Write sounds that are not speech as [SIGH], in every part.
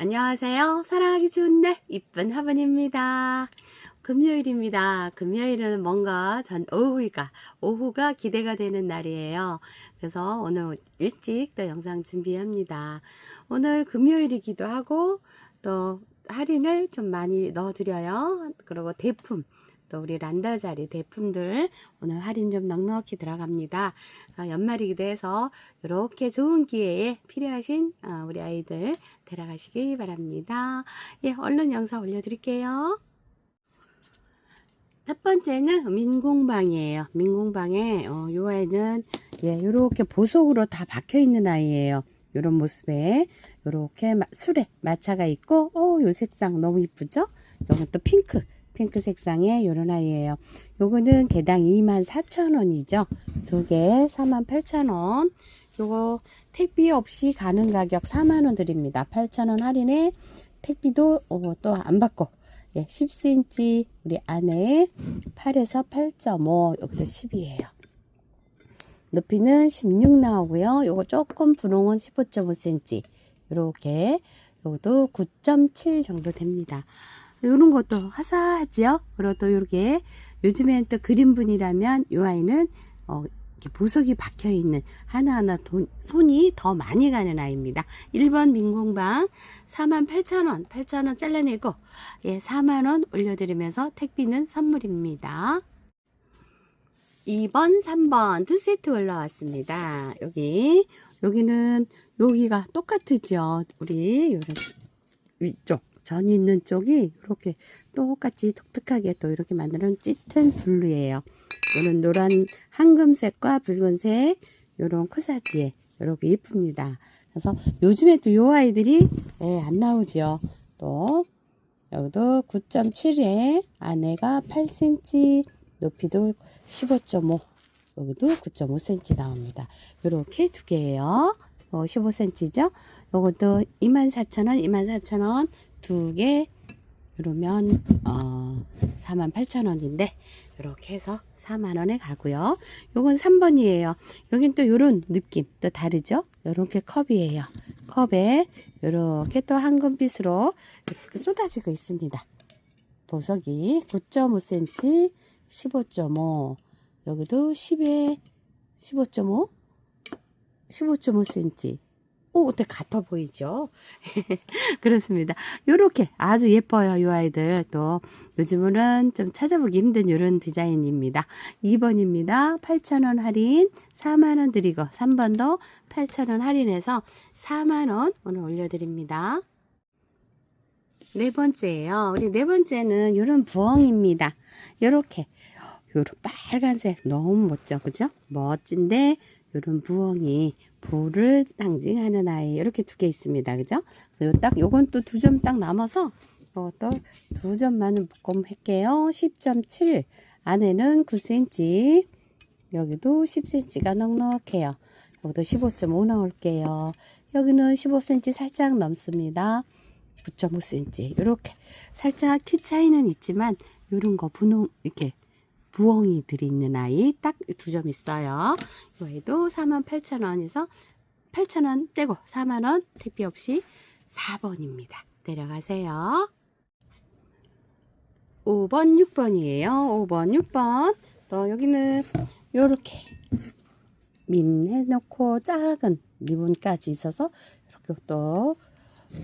안녕하세요. 사랑하기 좋은 날, 이쁜 화분입니다. 금요일입니다. 금요일은 뭔가 전 오후가, 오후가 기대가 되는 날이에요. 그래서 오늘 일찍 또 영상 준비합니다. 오늘 금요일이기도 하고, 또 할인을 좀 많이 넣어드려요. 그리고 대품, 또 우리 란다 자리 대품들 오늘 할인 좀 넉넉히 들어갑니다. 그래서 연말이기도 해서 이렇게 좋은 기회에 필요하신 어, 우리 아이들 데려가시기 바랍니다. 예, 얼른 영상 올려드릴게요. 첫 번째는 민공방이에요. 민공방에 어, 요 아이는 예, 요렇게 보석으로 다 박혀 있는 아이예요. 요런 모습에 요렇게 마- 술에 마차가 있고 어, 요 색상 너무 이쁘죠? 요건 또 핑크 핑크 색상의 요런 아이예요. 요거는 개당 24,000원이죠. 두 개 48,000원. 요거 택비 없이 가는 가격 4만원 드립니다. 8,000원 할인에 택비도 어, 또안 받고 예, 10cm 우리 안에 8에서 8.5 여기도 10이에요. 높이는 16 나오고요. 요거 조금 분홍은 15.5cm 요렇게 요것도 9.7 정도 됩니다. 요런 것도 화사하지요. 그리고 또 요렇게 요즘엔 또 그린분이라면 요 아이는 어, 보석이 박혀 있는 하나하나 돈, 손이 더 많이 가는 아이입니다. 1번 민공방 48,000원, 8,000원 잘라내고 예, 4만원 올려드리면서 택비는 선물입니다. 2번, 3번 두 세트 올라왔습니다. 여기 여기는 여기가 똑같으죠. 우리 요런 위쪽 전 있는 쪽이 이렇게 똑같이 독특하게 또 이렇게 만드는 짙은 블루예요. 이런 노란 황금색과 붉은색 요런 코사지에 이렇게 예쁩니다. 그래서 요즘에 또 요 아이들이 예, 안 나오지요. 또 여기도 9.7에 안에가 8cm 높이도 15.5 여기도 9.5cm 나옵니다. 요렇게 두 개예요. 어, 15cm죠. 요것도 24,000원, 24,000원 두 개. 이러면 어 48,000원인데 이렇게 해서 4만원에 가고요. 요건 3번이에요. 여긴 또 요런 느낌 또 다르죠? 요렇게 컵이에요. 컵에 요렇게 또 황금빛으로 쏟아지고 있습니다. 보석이 9.5cm, 15.5 여기도 10에 15.5 15.5cm 오, 어때 같아 보이죠? [LAUGHS] 그렇습니다. 요렇게 아주 예뻐요, 요 아이들. 또 요즘은 좀 찾아보기 힘든 요런 디자인입니다. 2번입니다. 8,000원 할인 4만원 드리고 3번도 8,000원 할인해서 4만원 오늘 올려드립니다. 네 번째예요. 우리 네 번째는 요런 부엉입니다. 요렇게 요런 빨간색 너무 멋져, 그죠? 멋진데 요런 부엉이 불을 상징하는 아이 이렇게 두 개 있습니다. 그죠? 그래서 요 딱 요건 또 두 점 딱 남아서 요것도 두 점만은 묶음할게요. 10.7 안에는 9cm 여기도 10cm가 넉넉해요. 여기도 15.5 나올게요. 여기는 15cm 살짝 넘습니다. 9.5cm 이렇게 살짝 키 차이는 있지만 요런 거 분홍 이렇게 부엉이 들이 있는 아이 딱 두 점 있어요. 이 아이도 48,000원에서 8,000원 떼고 4만원 택비 없이 4번입니다. 내려가세요. 5번, 6번이에요. 5번, 6번. 또 여기는 요렇게 민 해놓고 작은 리본까지 있어서 이렇게 또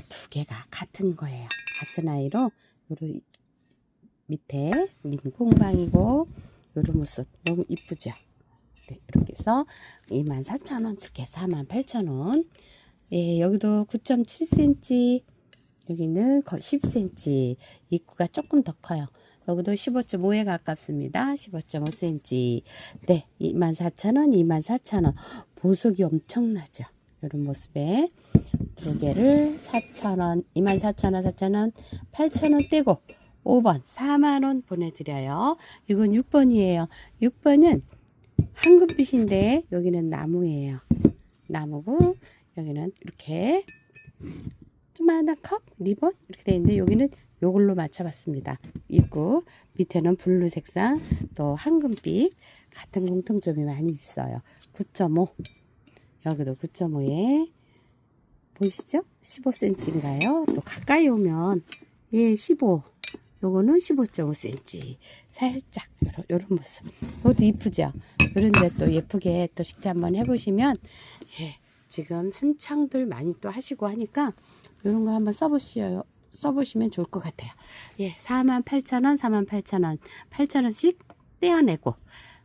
두 개가 같은 거예요. 같은 아이로 밑에 민 공방이고 요런 모습 너무 이쁘죠? 네, 이렇게 해서 24,000원 두개 48,000원 예, 여기도 9.7cm 여기는 10cm 입구가 조금 더 커요. 여기도 15.5에 가깝습니다. 15.5cm 네, 24,000원 24,000원 보석이 엄청나죠? 이런 모습에 두 개를 4,000원 24,000원 4,000원 8,000원 떼고 5번 4만원 보내드려요. 이건 6번이에요. 6번은 황금빛인데 여기는 나무예요. 나무고 여기는 이렇게 조그마한 컵 리본 이렇게 되어 있는데 여기는 요걸로 맞춰봤습니다. 입구 밑에는 블루 색상 또 황금빛 같은 공통점이 많이 있어요. 9.5 여기도 9.5에 보이시죠? 15cm인가요? 또 가까이 오면 예, 15. 요거는 15.5cm. 살짝 요런, 요런 모습. 이것도 이쁘죠? 그런데 또 예쁘게 또 식재 한번 해보시면 예, 지금 한창들 많이 또 하시고 하니까 요런 거 한번 써보시요. 써보시면 좋을 것 같아요. 예, 48,000원, 48,000원, 8,000원씩 떼어내고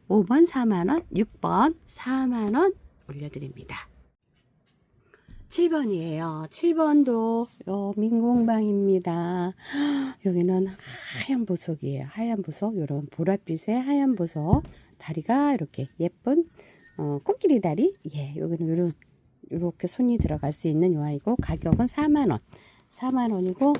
5번 4만원, 6번 4만원 올려드립니다. 7번이에요. 7번도 요 민공방입니다. 여기는 하얀 보석이에요. 하얀 보석, 요런 보랏빛의 하얀 보석. 다리가 이렇게 예쁜 어, 코끼리 다리. 예, 여기는 요런 요렇게 손이 들어갈 수 있는 요 아이고 가격은 4만 원. 4만 원이고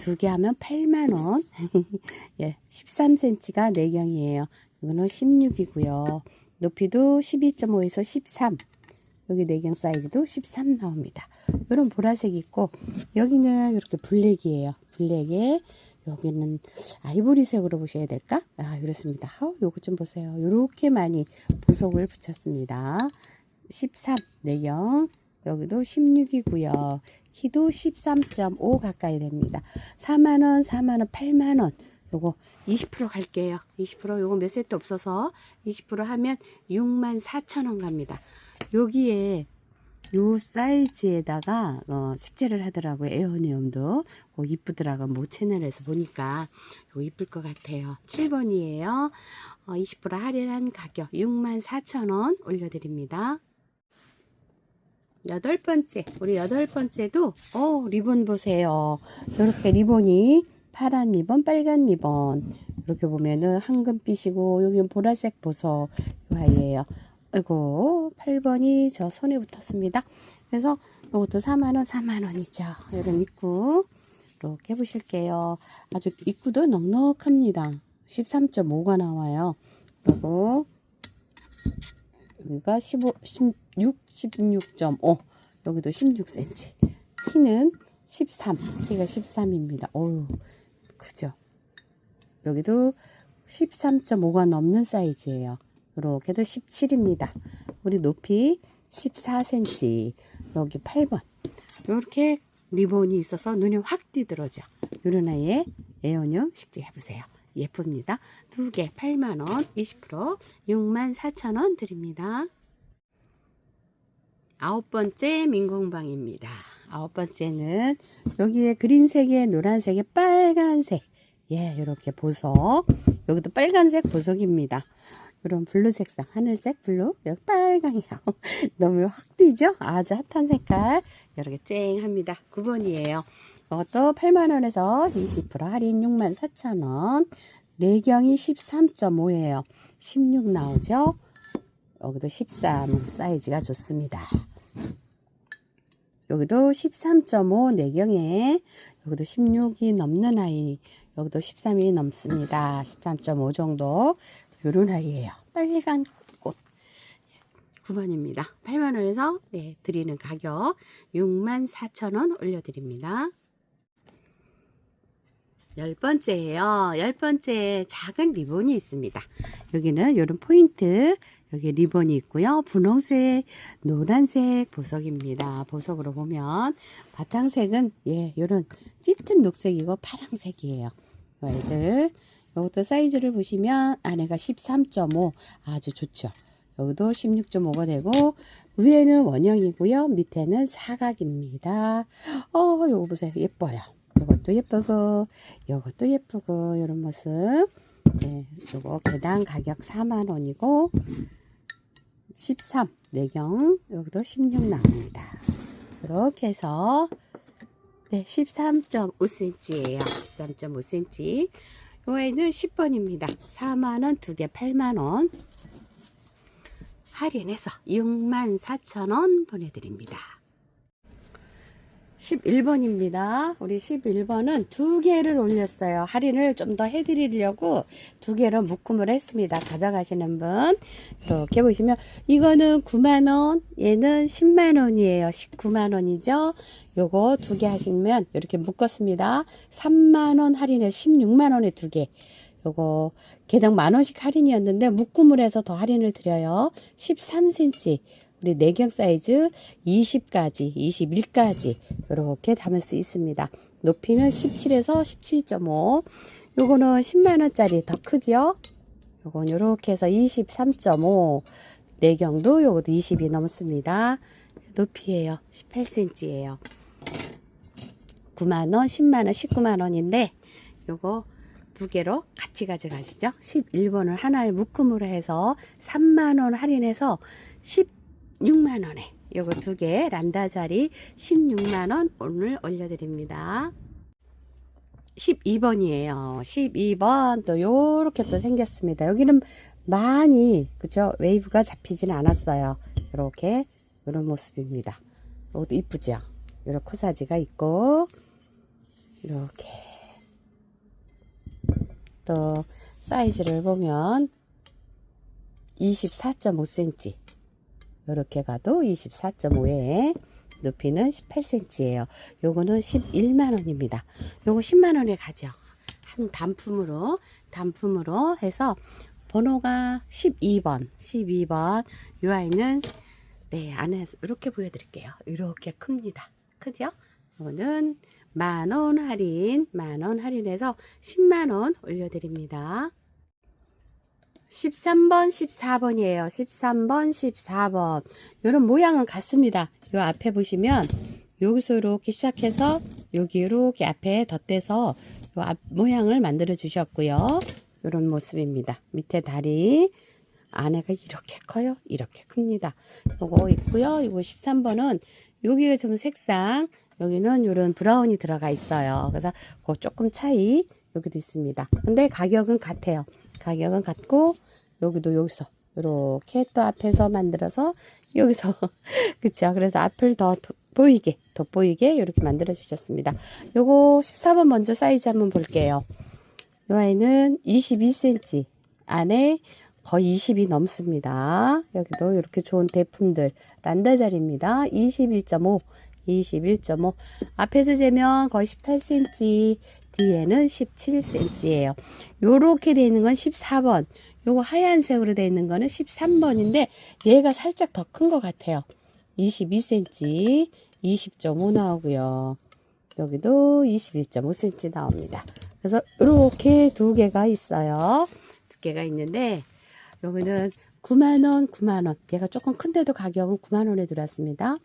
두 개 하면 8만 원. [LAUGHS] 예, 13cm가 내경이에요. 이거는 16이고요. 높이도 12.5에서 13. 여기 내경 사이즈도 13 나옵니다. 이런 보라색 있고 여기는 이렇게 블랙이에요. 블랙에 여기는 아이보리색으로 보셔야 될까? 아 이렇습니다. 아, 요거 좀 보세요. 이렇게 많이 보석을 붙였습니다. 13 내경 여기도 16이고요. 키도 13.5 가까이 됩니다. 4만원, 4만원, 8만원. 요거 20% 갈게요. 20% 요거 몇 세트 없어서 20% 하면 6만 4천원 갑니다. 여기에 요 사이즈에다가 어, 식재를 하더라고요. 에어니움도 어, 이쁘더라고. 모 채널에서 보니까 요 이쁠 것 같아요. 7번이에요. 어, 20% 할인한 가격 6만 4천원 올려드립니다. 여덟 번째, 우리 여덟 번째도, 어, 리본 보세요. 이렇게 리본이 파란 리본, 빨간 리본. 이렇게 보면은 황금빛이고, 여기 보라색 보석, 요 아이예요. 아이고, 8번이 저 손에 붙었습니다. 그래서 이것도 4만원, 4만원이죠. 이런 입구. 이렇게 해보실게요. 아주 입구도 넉넉합니다. 13.5가 나와요. 그리고 여기가 15, 16, 16.5. 여기도 16cm. 키는 13. 키가 13입니다. 어우, 그죠? 여기도 13.5가 넘는 사이즈예요. 이렇게도 17입니다. 우리 높이 14cm. 여기 8번. 이렇게 리본이 있어서 눈이 확 띄들어져. 요런 아이의 에어용 식재 해보세요. 예쁩니다. 두 개 8만원, 20% 6만 4천원 드립니다. 아홉 번째 민공방입니다. 아홉 번째는 여기에 그린색에 노란색에 빨간색. 예, 이렇게 보석. 여기도 빨간색 보석입니다. 이런 블루 색상, 하늘색 블루, 여기 빨강이요. [LAUGHS] 너무 확 띄죠? 아주 핫한 색깔. 이렇게 쨍합니다. 9번이에요. 이것도 8만원에서 20% 할인 6만 4천원. 내경이 13.5예요. 16 나오죠? 여기도 13 사이즈가 좋습니다. 여기도 13.5 내경에 여기도 16이 넘는 아이 여기도 13이 넘습니다. 13.5 정도 요런 아이예요. 빨간 꽃 9번입니다. 8만원에서 네, 드리는 가격 6만 4천원 올려드립니다. 열 번째예요. 열 번째 작은 리본이 있습니다. 여기는 이런 포인트 여기 리본이 있고요. 분홍색, 노란색 보석입니다. 보석으로 보면 바탕색은 예, 이런 짙은 녹색이고 파랑색이에요. 얘들 이것도 사이즈를 보시면 안에가 13.5 아주 좋죠. 여기도 16.5가 되고 위에는 원형이고요. 밑에는 사각입니다. 어, 요거 보세요. 예뻐요. 요것도 예쁘고 요것도 예쁘고 이런 모습. 네, 요거 개당 가격 4만 원이고 13 내경 여기도 16 나옵니다. 이렇게 해서 네, 13.5cm예요. 13.5cm. 요에는 10번입니다. 4만원, 두개 8만원. 할인해서 6만 4천원 보내드립니다. 11번입니다. 우리 11번은 두 개를 올렸어요. 할인을 좀 더 해드리려고 두 개로 묶음을 했습니다. 가져가시는 분. 이렇게 보시면 이거는 9만원, 얘는 10만원이에요. 19만원이죠. 요거 두 개 하시면 이렇게 묶었습니다. 3만원 할인해 16만원에 두 개. 요거 개당 만원씩 할인이었는데 묶음을 해서 더 할인을 드려요. 13cm. 우리 내경 사이즈 20까지, 21까지 이렇게 담을 수 있습니다. 높이는 17에서 17.5. 요거는 10만원짜리 더 크죠? 요건 요렇게 해서 23.5. 내경도 요것도 20이 넘습니다. 높이에요. 18cm예요. 9만원, 10만원, 19만원인데 요거 두 개로 같이 가져가시죠. 11번을 하나에 묶음으로 해서 3만원 할인해서 16만원에 요거 두 개 란다 자리 16만원 오늘 올려드립니다. 12번이에요. 12번 또 요렇게 또 생겼습니다. 여기는 많이 그죠 웨이브가 잡히지는 않았어요. 이렇게 이런 모습입니다. 이것도 이쁘죠. 이런 코사지가 있고 이렇게 또 사이즈를 보면 24.5cm 이렇게 가도 24.5에 높이는 18cm예요. 요거는 11만원입니다. 요거 10만원에 가죠. 한 단품으로 단품으로 해서 번호가 12번 12번 요 아이는 네 안에서 이렇게 보여드릴게요. 이렇게 큽니다. 크죠? 이거는 만원 할인 만원 할인해서 10만원 올려드립니다. 13번, 14번이에요. 13번, 14번. 이런 모양은 같습니다. 요 앞에 보시면 여기서 이렇게 시작해서 여기 이렇게 앞에 덧대서 요 앞 모양을 만들어 주셨고요. 이런 모습입니다. 밑에 다리 안에가 이렇게 커요. 이렇게 큽니다. 요거 있고요. 이거 13번은 여기가 좀 색상 여기는 이런 브라운이 들어가 있어요. 그래서 그 조금 차이 여기도 있습니다. 근데 가격은 같아요. 가격은 같고 여기도 여기서 이렇게 또 앞에서 만들어서 여기서. [LAUGHS] 그쵸? 그래서 앞을 더 도- 보이게 돋보이게 이렇게 만들어 주셨습니다. 요거 14번 먼저 사이즈 한번 볼게요. 요 아이는 22cm 안에 거의 20이 넘습니다. 여기도 이렇게 좋은 대품들 란다자리입니다. 21.5 21.5 앞에서 재면 거의 18cm 뒤에는 17cm예요. 요렇게 되어 있는 건 14번. 요거 하얀색으로 되어 있는 거는 13번인데 얘가 살짝 더 큰 것 같아요. 22cm 20.5 나오고요. 여기도 21.5cm 나옵니다. 그래서 이렇게 두 개가 있어요. 두 개가 있는데 여기는 9만원 9만원. 얘가 조금 큰데도 가격은 9만원에 들어왔습니다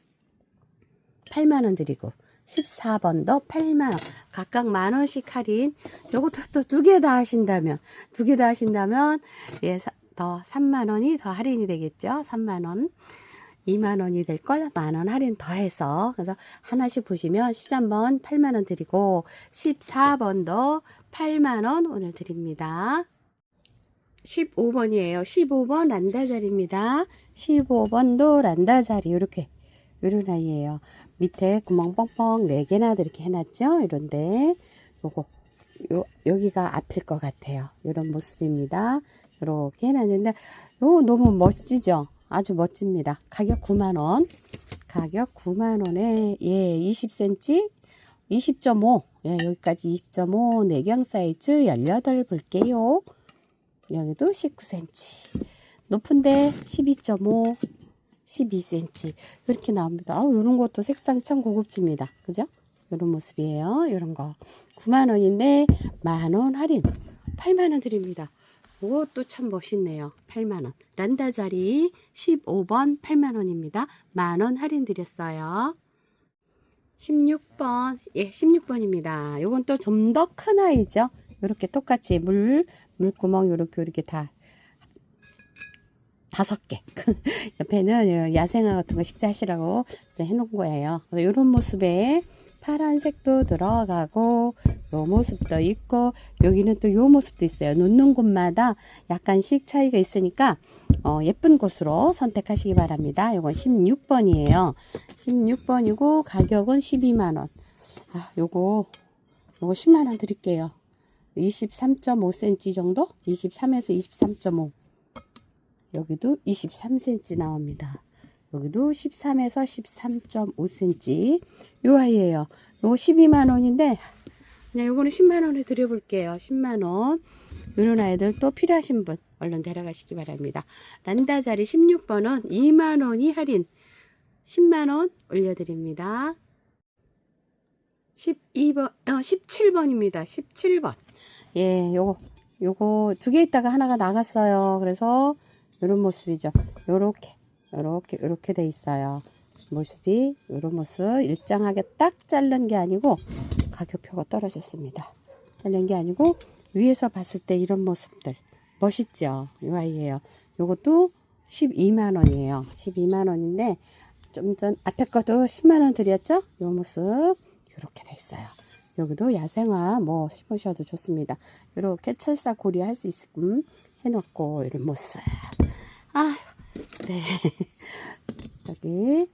8만원 드리고 14번도 8만원. 각각 만원씩 할인. 요것도 또 두 개 다 하신다면 두 개 다 하신다면 예, 사- 더 3만원이 더 할인이 되겠죠? 3만원. 2만원이 될 걸 만원 할인 더해서. 그래서 하나씩 보시면 13번 8만원 드리고 14번도 8만원 오늘 드립니다. 15번이에요. 15번 란다자리입니다. 15번도 란다자리. 이렇게 이런 아이예요. 밑에 구멍 뻥뻥 4개나 이렇게 해놨죠? 이런데. 요거 요, 여기가 앞일 것 같아요. 이런 모습입니다. 이렇게 해놨는데 요 너무 멋지죠? 아주 멋집니다. 가격 9만원. 가격 9만원에 예 20cm 20.5 예, 여기까지 20.5 내경 사이즈 18 볼게요. 여기도 19cm 높은데 12.5 12cm 이렇게 나옵니다. 아, 이런 것도 색상이 참 고급집니다. 그죠? 이런 모습이에요. 이런 거 9만 원인데 만원 할인 8만 원 드립니다. 이것도 참 멋있네요. 8만 원. 란다자리 15번 8만 원입니다. 만원 할인 드렸어요. 16번 예 16번입니다. 요건 또 좀 더 큰 아이죠. 이렇게 똑같이 물 물구멍 이렇게 이렇게 다 다섯 개. [LAUGHS] 옆에는 야생화 같은 거 식사하시라고 이제 해놓은 거예요. 이런 모습에 파란색도 들어가고 요 모습도 있고 여기는 또 요 모습도 있어요. 놓는 곳마다 약간씩 차이가 있으니까 어, 예쁜 곳으로 선택하시기 바랍니다. 요건 16번이에요. 16번이고 가격은 12만원. 아, 요거 요거 10만원 드릴게요. 23.5cm 정도? 23에서 23.5. 여기도 23cm 나옵니다. 여기도 13에서 13.5cm 요 아이예요. 요거 12만 원인데 그냥 요거는 10만 원에 드려볼게요. 10만 원. 이런 아이들 또 필요하신 분 얼른 데려가시기 바랍니다. 란다 자리 16번은 2만원이 할인 10만원 올려드립니다. 12번, 어, 17번입니다. 17번. 예, 요거, 요거 두 개 있다가 하나가 나갔어요. 그래서 이런 모습이죠. 요렇게, 요렇게, 요렇게 돼 있어요. 모습이 요런 모습 일정하게 딱 자른 게 아니고 가격표가 떨어졌습니다. 자른 게 아니고 위에서 봤을 때 이런 모습들 멋있죠? 이 아이예요. 요것도 12만 원이에요. 12만 원인데 좀 전 앞에 거도 10만 원 드렸죠? 요 모습 이렇게 돼 있어요. 여기도 야생화 뭐 심으셔도 좋습니다. 이렇게 철사 고리 할 수 있게끔 해놓고 이런 모습. 아, 네. 여기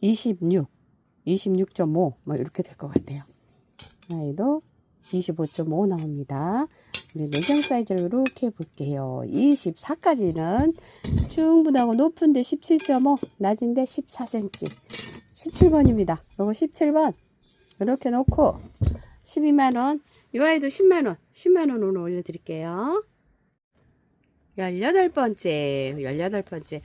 26, 26.5, 뭐 이렇게 될 것 같아요. 아이도 25.5 나옵니다. 네, 내장 사이즈를 이렇게 볼게요. 24까지는 충분하고 높은데 17.5, 낮은데 14cm. 17번입니다. 요거 17번. 이렇게 놓고 12만원. 이 아이도 10만원. 10만원 오늘 올려드릴게요. 18번째. 18번째.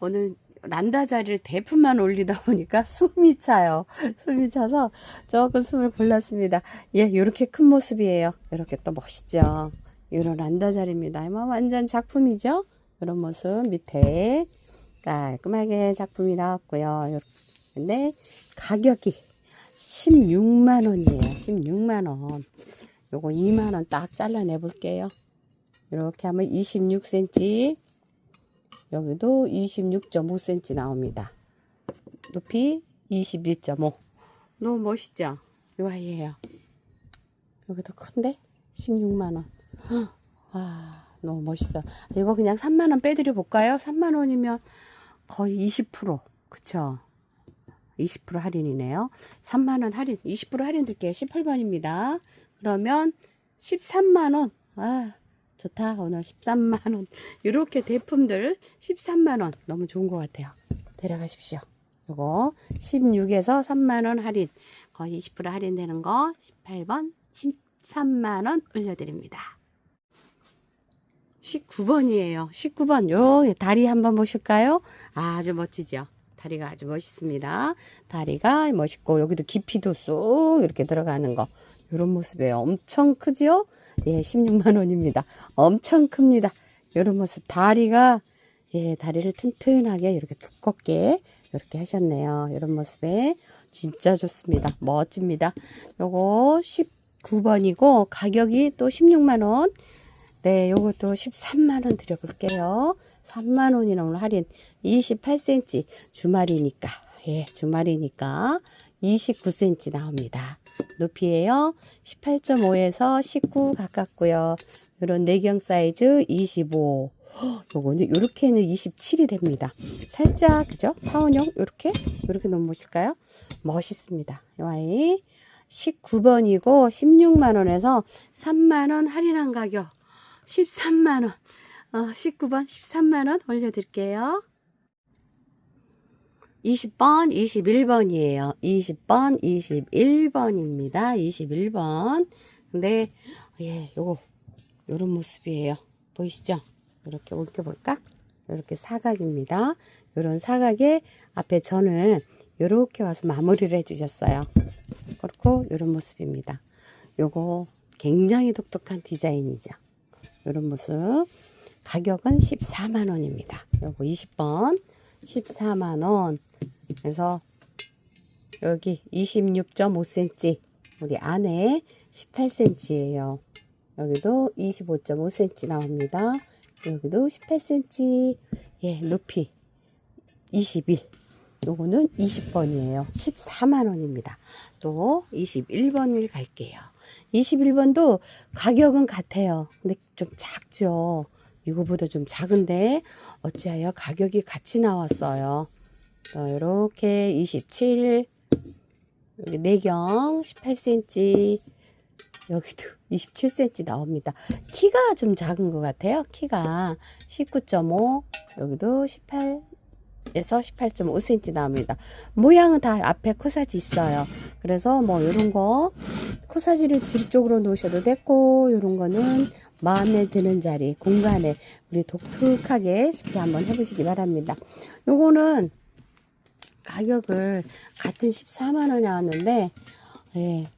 오늘 란다 자리를 대품만 올리다 보니까 [LAUGHS] 숨이 차요. 숨이 차서 조금 숨을 골랐습니다. 예, 이렇게 큰 모습이에요. 이렇게 또 멋있죠. 이런 란다 자리입니다. 뭐 완전 작품이죠. 이런 모습 밑에 깔끔하게 작품이 나왔고요. 요렇게. 근데 가격이 16만 원이에요. 16만 원. 요거 2만 원 딱 잘라내 볼게요. 이렇게 하면 26cm. 여기도 26.5cm 나옵니다. 높이 21.5. 너무 멋있죠? 요 아이예요. 여기도 큰데? 16만원. 와, 너무 멋있어. 이거 그냥 3만원 빼드려 볼까요? 3만원이면 거의 20%. 그쵸? 20% 할인이네요. 3만원 할인, 20% 할인 드릴게요. 18번입니다. 그러면 13만원. 아, 좋다. 오늘 13만원. 이렇게 대품들 13만원. 너무 좋은 것 같아요. 데려가십시오. 요거 16에서 3만원 할인. 거의 20% 할인되는 거 18번 13만원 올려드립니다. 19번이에요. 19번. 요 다리 한번 보실까요? 아주 멋지죠? 다리가 아주 멋있습니다. 다리가 멋있고 여기도 깊이도 쑥 이렇게 들어가는 거. 이런 모습이에요. 엄청 크지요? 예, 16만 원입니다. 엄청 큽니다. 이런 모습 다리가 예, 다리를 튼튼하게 이렇게 두껍게 이렇게 하셨네요. 이런 모습에 진짜 좋습니다. 멋집니다. 요거 19번이고 가격이 또 16만 원. 네, 요것도 13만 원 드려 볼게요. 3만 원이나 오늘 할인 28cm 주말이니까 예, 주말이니까 29cm 나옵니다. 높이에요. 18.5에서 19 가깝고요. 이런 내경 사이즈 25. 요거는 요렇게는 27이 됩니다. 살짝 그죠? 파원형 요렇게 요렇게 넘보실까요? 멋있습니다. 이 아이 19번이고 16만 원에서 3만 원 할인한 가격 13만 원. 어, 19번 13만 원 올려 드릴게요. 20번, 21번이에요. 20번, 21번입니다. 21번. 근데, 예, 요거, 요런 모습이에요. 보이시죠? 이렇게 옮겨볼까? 이렇게 사각입니다. 요런 사각에 앞에 전을 요렇게 와서 마무리를 해주셨어요. 그렇고, 요런 모습입니다. 요거 굉장히 독특한 디자인이죠. 요런 모습. 가격은 14만원입니다. 요거 20번. 14만원. 그래서 여기 26.5cm 우리 안에 18cm예요. 여기도 25.5cm 나옵니다. 여기도 18cm 예 높이 21 요거는 20번이에요. 14만원입니다. 또 21번을 갈게요. 21번도 가격은 같아요. 근데 좀 작죠. 이거보다 좀 작은데 어찌하여 가격이 같이 나왔어요. 자, 이렇게 27 여기 내경 18cm 여기도 [LAUGHS] 27cm 나옵니다. 키가 좀 작은 것 같아요. 키가 19.5 여기도 18 에서 18.5cm 나옵니다. 모양은 다 앞에 코사지 있어요. 그래서 뭐 이런 거 코사지를 집 쪽으로 놓으셔도 됐고 요런 거는 마음에 드는 자리 공간에 우리 독특하게 쉽게 한번 해보시기 바랍니다. 요거는 가격을 같은 14만 원이 나왔는데 예,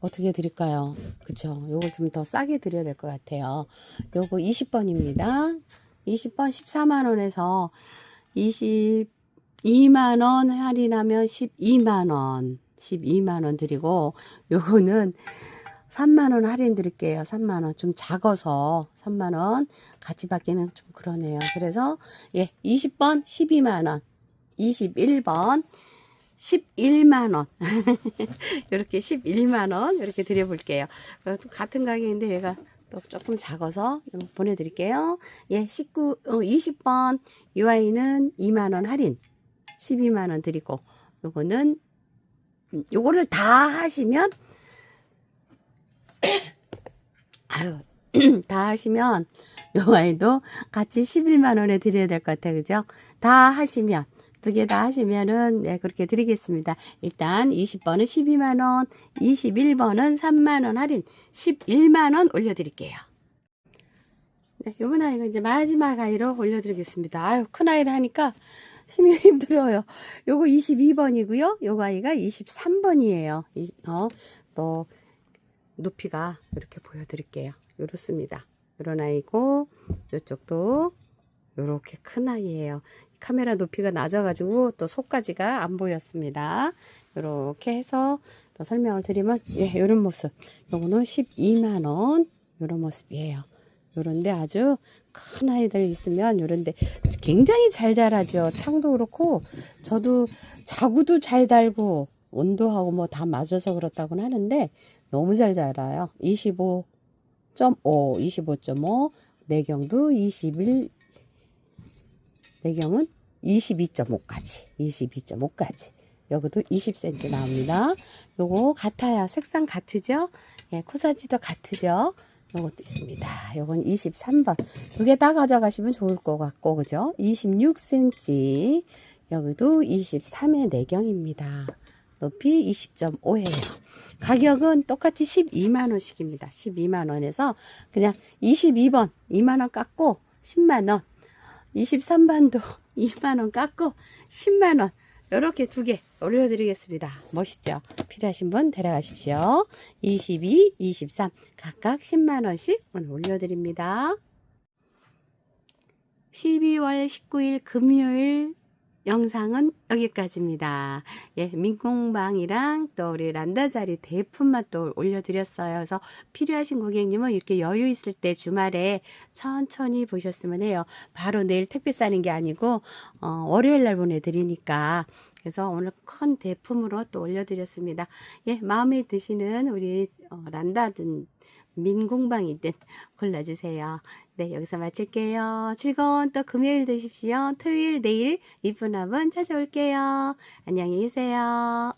어떻게 드릴까요? 그쵸. 요걸 좀 더 싸게 드려야 될 것 같아요. 요거 20번입니다. 20번 14만원에서 22만원 할인하면 12만원. 12만원 드리고, 요거는 3만원 할인 드릴게요. 3만원. 좀 작아서 3만원. 같이 받기는 좀 그러네요. 그래서, 예, 20번 12만원. 21번 11만원. 이렇게 11만원. 이렇게 드려볼게요. 어, 또 같은 가격인데 얘가 또 조금 작아서 보내드릴게요. 예, 19, 어, 20번 UI는 2만원 할인. 12만원 드리고, 요거는, 음, 요거를 다 하시면, [COUGHS] 아유, [COUGHS] 다 하시면, 요 아이도 같이 11만 원에 드려야 될 것 같아요. 그죠? 다 하시면, 두 개 다 하시면은, 네, 그렇게 드리겠습니다. 일단 20번은 12만 원, 21번은 3만 원 할인, 11만 원 올려 드릴게요. 네, 요번 아이가 이제 마지막 아이로 올려 드리겠습니다. 아유, 큰 아이를 하니까 힘이 힘들어요. 요거 22번이고요. 요거 아이가 23번이에요. 이, 어, 또, 높이가 이렇게 보여드릴게요. 요렇습니다. 요런 아이고, 요쪽도 요렇게 큰 아이예요. 카메라 높이가 낮아가지고 또 속까지가 안 보였습니다. 요렇게 해서 또 설명을 드리면, 예, 요런 모습. 요거는 12만원, 요런 모습이에요. 요런데 아주 큰 아이들 있으면 요런데 굉장히 잘 자라죠. 창도 그렇고 저도 자구도 잘 달고 온도하고 뭐 다 맞아서 그렇다고는 하는데 너무 잘 자라요. 25.5, 25.5, 내경도 21, 내경은 22.5까지, 22.5까지. 여기도 20cm 나옵니다. 요거 같아요. 색상 같으죠? 예, 코사지도 같으죠? 요것도 있습니다. 요건 23번. 두 개 다 가져가시면 좋을 것 같고, 그죠? 26cm. 여기도 23의 내경입니다. 높이 20.5예요. 가격은 똑같이 12만원씩입니다. 12만원에서 그냥 22번 2만원 깎고 10만원. 23번도 2만원 깎고 10만원. 이렇게 두 개 올려드리겠습니다. 멋있죠? 필요하신 분 데려가십시오. 22, 23 각각 10만원씩 오늘 올려드립니다. 12월 19일 금요일 영상은 여기까지입니다. 예, 민공방이랑 또 우리 란다자리 대품만 또 올려드렸어요. 그래서 필요하신 고객님은 이렇게 여유 있을 때 주말에 천천히 보셨으면 해요. 바로 내일 택배 싸는 게 아니고, 어, 월요일 날 보내드리니까. 그래서 오늘 큰 대품으로 또 올려드렸습니다. 예, 마음에 드시는 우리 어, 란다든 민공방이든 골라주세요. 네, 여기서 마칠게요. 즐거운 또 금요일 되십시오. 토요일, 내일 이쁜 화분 찾아올게요. 안녕히 계세요.